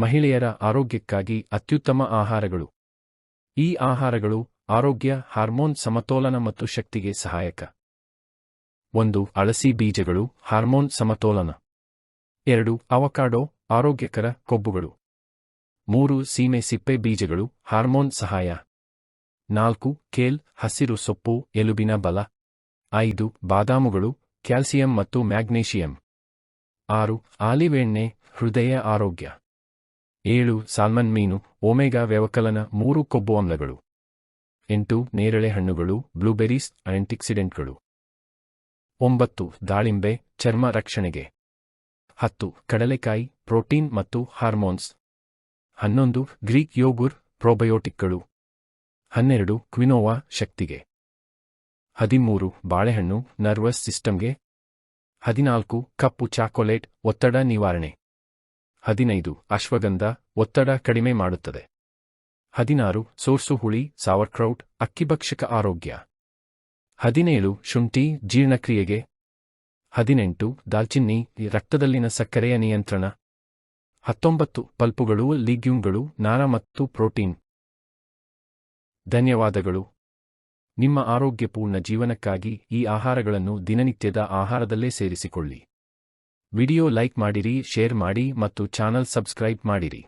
ಮಹಿಳೆಯರ ಆರೋಗ್ಯಕ್ಕಾಗಿ ಅತ್ಯುತ್ತಮ ಆಹಾರಗಳು. ಈ ಆಹಾರಗಳು ಆರೋಗ್ಯ, ಹಾರ್ಮೋನ್ ಸಮತೋಲನ ಮತ್ತು ಶಕ್ತಿಗೆ ಸಹಾಯಕ. ಒಂದು, ಅಳಸಿ ಬೀಜಗಳು, ಹಾರ್ಮೋನ್ ಸಮತೋಲನ. ಎರಡು, ಅವಕಾಡೋ, ಆರೋಗ್ಯಕರ ಕೊಬ್ಬುಗಳು. ಮೂರು, ಸೀಮೆ ಸಿಪ್ಪೆ ಬೀಜಗಳು, ಹಾರ್ಮೋನ್ ಸಹಾಯ. ನಾಲ್ಕು ಕೇಲ್ ಹಸಿರು ಸೊಪ್ಪು, ಎಲುಬಿನ ಬಲ. ಐದು, ಬಾದಾಮುಗಳು, ಕ್ಯಾಲ್ಸಿಯಂ ಮತ್ತು ಮ್ಯಾಗ್ನೇಷಿಯಂ. ಆರು, ಆಲಿವ್ ಎಣ್ಣೆ, ಹೃದಯ ಆರೋಗ್ಯ. ಏಳು, ಸಾಲ್ಮನ್ ಮೀನು, ಒಮೆಗಾ ವ್ಯವಕಲನ, ಮೂರು ಕೊಬ್ಬು ಆಮ್ಲಗಳು. ಎಂಟು, ನೇರಳೆ ಹಣ್ಣುಗಳು, ಬ್ಲೂಬೆರೀಸ್, ಆಂಟಿಕ್ಸಿಡೆಂಟ್ಗಳು. ಒಂಬತ್ತು, ದಾಳಿಂಬೆ, ಚರ್ಮ ರಕ್ಷಣೆಗೆ. ಹತ್ತು, ಕಡಲೆಕಾಯಿ, ಪ್ರೋಟೀನ್ ಮತ್ತು ಹಾರ್ಮೋನ್ಸ್. ಹನ್ನೊಂದು, ಗ್ರೀಕ್ ಯೋಗುರ್, ಪ್ರೊಬಯೋಟಿಕ್ಗಳು. ಹನ್ನೆರಡು, ಕ್ವಿನೋವಾ ಶಕ್ತಿಗೆ. ಹದಿಮೂರು, ಬಾಳೆಹಣ್ಣು, ನರ್ವಸ್ ಸಿಸ್ಟಮ್ಗೆ. ಹದಿನಾಲ್ಕು, ಕಪ್ಪು ಚಾಕೊಲೇಟ್, ಒತ್ತಡ ನಿವಾರಣೆ. ಹದಿನೈದು, ಅಶ್ವಗಂಧ, ಒತ್ತಡ ಕಡಿಮೆ ಮಾಡುತ್ತದೆ. ಹದಿನಾರು, ಸೋರ್ಸು ಹುಳಿ, ಸಾವರ್ಕ್ರೌಟ್, ಅಕ್ಕಿಭಕ್ಷಕ ಆರೋಗ್ಯ. ಹದಿನೇಳು, ಶುಂಠಿ, ಜೀರ್ಣಕ್ರಿಯೆಗೆ. ಹದಿನೆಂಟು, ದಾಲ್ಚಿನ್ನಿ, ರಕ್ತದಲ್ಲಿನ ಸಕ್ಕರೆಯ ನಿಯಂತ್ರಣ. ಹತ್ತೊಂಬತ್ತು, ಪಲ್ಪುಗಳು, ಲಿಗ್ಯೂಮ್ಗಳು, ನಾರ ಮತ್ತು ಪ್ರೋಟೀನ್. ಧನ್ಯವಾದಗಳು. ನಿಮ್ಮ ಆರೋಗ್ಯಪೂರ್ಣ ಜೀವನಕ್ಕಾಗಿ ಈ ಆಹಾರಗಳನ್ನು ದಿನನಿತ್ಯದ ಆಹಾರದಲ್ಲೇ ಸೇರಿಸಿಕೊಳ್ಳಿ. ವಿಡಿಯೋ ಲೈಕ್ ಮಾಡಿರಿ ಶೇರ್ ಮಾಡಿ ಮತ್ತು ಚಾನಲ್ ಸಬ್ಸ್ಕ್ರೈಬ್ ಮಾಡಿರಿ.